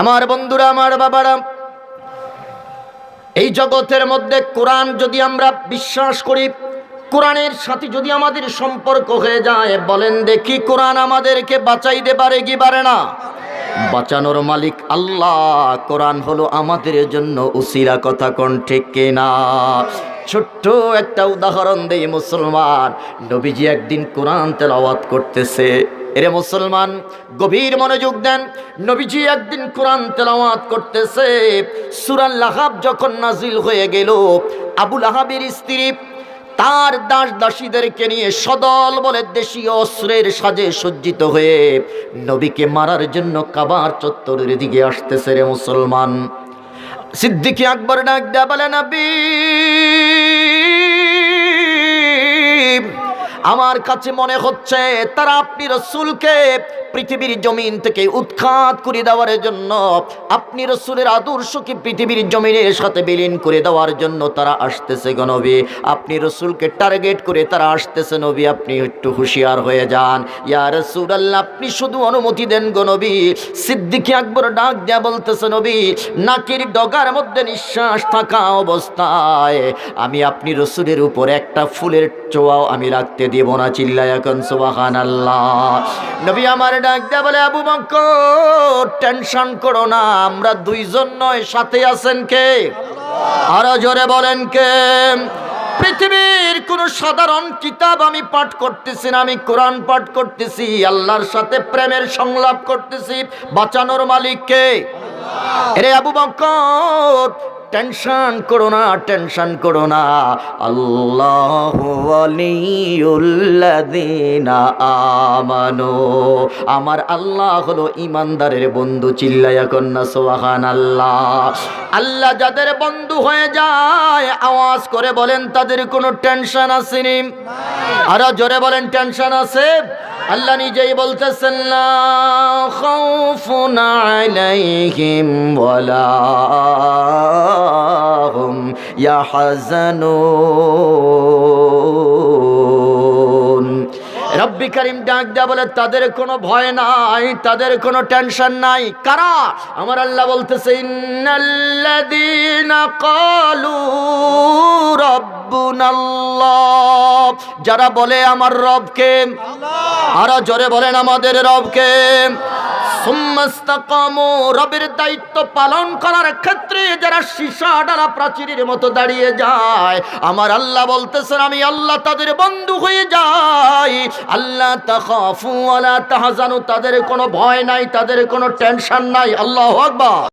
আমার বন্ধুরা, আমার বাবারা, এই জগতের মধ্যে কোরআন যদি আমরা বিশ্বাস করি, কোরআনের সাথে যদি আমাদের সম্পর্ক হয়ে যায়, বলেন দেখি কোরআন আমাদেরকে বাঁচাইতে পারে কি পারে না? বাঁচানোর মালিক আল্লাহ। কোরআন হলো আমাদের জন্য উসিরা কথা কোন ঠিক কিনা ছোট্ট একটা উদাহরণ দেই মুসলমান। নবীজি একদিন কোরআন তেলাওয়াত করতেছে। এরে মুসলমান, গভীর মনোযোগ দেন। নবীজি একদিন কোরআন তেলাওয়াত করতেছে। সুরাল লাহাব যখন নাজিল হয়ে গেল আবুল আহাবের স্ত্রী তার দাস দাসীদেরকে নিয়ে সদল বলে দেশীয় অস্ত্রের সাজে সজ্জিত হয়ে নবীকে মারার জন্য কাবার চত্বরের দিকে আসতেছে রে মুসলমান। সিদ্দিকী আকবর ডাক দেয়া বলে, নবী আমার কাছে মনে হচ্ছে তারা আপনি রসুলকে পৃথিবীর জমিন থেকে উৎখাত করে দেওয়ার জন্য, আপনি রসুলের আদর্শকে পৃথিবীর জমিনের সাথে বিলীন করে দেওয়ার জন্য তারা আসতেছে গনবী আপনি রসুলকে টার্গেট করে তারা আসতেছে নবী, আপনি একটু হুঁশিয়ার হয়ে যান। ইয়া রসুল আল্লাহ আপনি শুধু অনুমতি দেন গনবী সিদ্দিকী আকবর ডাক দেয়া বলতেছে, নবী, নাকির ডগার মধ্যে নিঃশ্বাস থাকা অবস্থায় আমি আপনি রসুলের উপর একটা ফুলের চোয়াও আমি রাখতে দেব না চিল্লায় এখন নবী আমার ডাক বলে, আবু বকর, টেনশন করো না, আমরা দুইজন নয়, সাথে আছেন কে? আরও জোরে বলেন কে? পৃথিবীর কোন সাধারণ কিতাব আমি পাঠ করতেছি না, আমি কোরআন পাঠ করতেছি, আল্লাহর সাথে প্রেমের সংলাপ করতেছি, বাঁচানোর মালিককে আবু বকর টেনশন করো না, টেনশন করো না। আল্লাহ আমানু। আমার আল্লাহ হলো ইমানদারের বন্ধু চিল্লায়া কন্যা সোহান আল্লাহ আল্লাহ যাদের বন্ধু হয়ে যায়, আওয়াজ করে বলেন, তাদের কোনো টেনশন আসেনি? আরও জোরে বলেন, টেনশন আছে? আল্লাহ নিজেই বলতেছেন না খাউফুন আলাইহিম ওয়ালা হুম ইয়াহজানুন রব্বি করিম ডাক দেয়া বলে তাদের কোনো ভয় নাই তাদের কোনো টেনশন নাই কারা আমার আল্লাহ বলতেছে ইন্নাল্লাযীনা ক্বালু রব্বুনাল্লাহ যারা বলে আমার রবকে আরও জোরে বলেন আমাদের রবকে সুম্মাস্তাকামু রবের দায়িত্ব পালন করার ক্ষেত্রে যারা সীসা ডালা প্রাচীরের মতো দাঁড়িয়ে যায়, আমার আল্লাহ বলতেছেন, আমি আল্লাহ তাদের বন্ধু হয়ে যাই। আল্লাহ তাখাফু ওয়ালা তাহাজানু, তাদের কোনো ভয় নাই, তাদের কোনো টেনশন নাই। আল্লাহ আকবার।